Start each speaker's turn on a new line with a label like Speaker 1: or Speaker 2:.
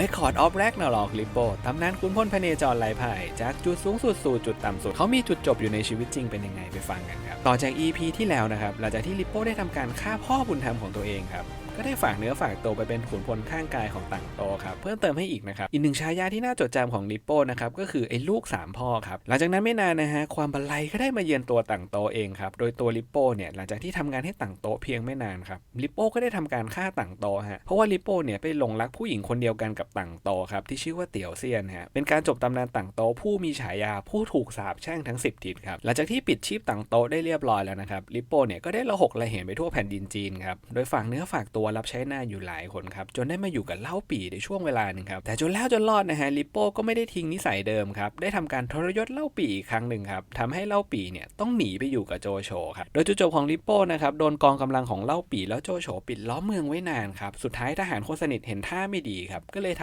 Speaker 1: Record of Ragnarok ลิปโปตำนานคุณพลพเนจรไร้พ่ายจากจุดสูงสุดสู่จุดต่ำสุดเขามีจุดจบอยู่ในชีวิตจริงเป็นยังไงไปฟังกันครับ ต่อจาก EP ที่แล้วนะครับ หลังจากที่ลิปโป้ได้ทำการฆ่าพ่อบุญธรรมของตัวเองครับก็ได้ฝากเนื้อฝากตัวไปเป็นขุนพลข้างกายของต่างโตครับเพิ่มเติมให้อีกนะครับอีกหนึ่งฉายาที่น่าจดจำของลิปโป้นะครับก็คือไอ้ลูกสามพ่อครับหลังจากนั้นไม่นานนะฮะความบันไลก็ได้มาเยือนตัวต่างโตเองครับโดยตัวลิปโป้เนี่ยหลังจากที่ทำงานให้ต่างโตเพียงไม่นานครับลิปโป้ก็ได้ทำการฆ่าต่างโตฮะเพราะว่าลิปโป้เนี่ยไปหลงรักผู้หญิงคนเดียวกันกับต่างโตครับที่ชื่อว่าเตี๋ยวเซียนฮะเป็นการจบตำนานต่างโตผู้มีฉายาผู้ถูกสาปแช่งทั้ง 10 ทิศครับหลังจากที่ปิดชีพต่างโตได้เรียบร้อยแล้วนะครับลิปโป้เนี่ยก็ได้ระหกระเหยไปทั่วแผ่นดินจีนครับโดยฝากเนื้อฝากตัวรับใช้หน้าอยู่หลายคนครับจนได้มาอยู่กับเล่าปีในช่วงเวลาหนึ่งครับแต่จนแล้วจนรอดนะฮะลิปโป้ก็ไม่ได้ทิ้งนิสัยเดิมครับได้ทำการทรยศเล่าปีอีกครั้งหนึ่งครับทำให้เล่าปีเนี่ยต้องหนีไปอยู่กับโจโฉครับโดยจุดจบของลิปโป้นะครับโดนกองกำลังของเล่าปีแล้วโจโฉปิดล้อมเมืองไว้นานครับสุดท้ายทหารคนสนิทเห็นท่าไม่ดีครับก็เลย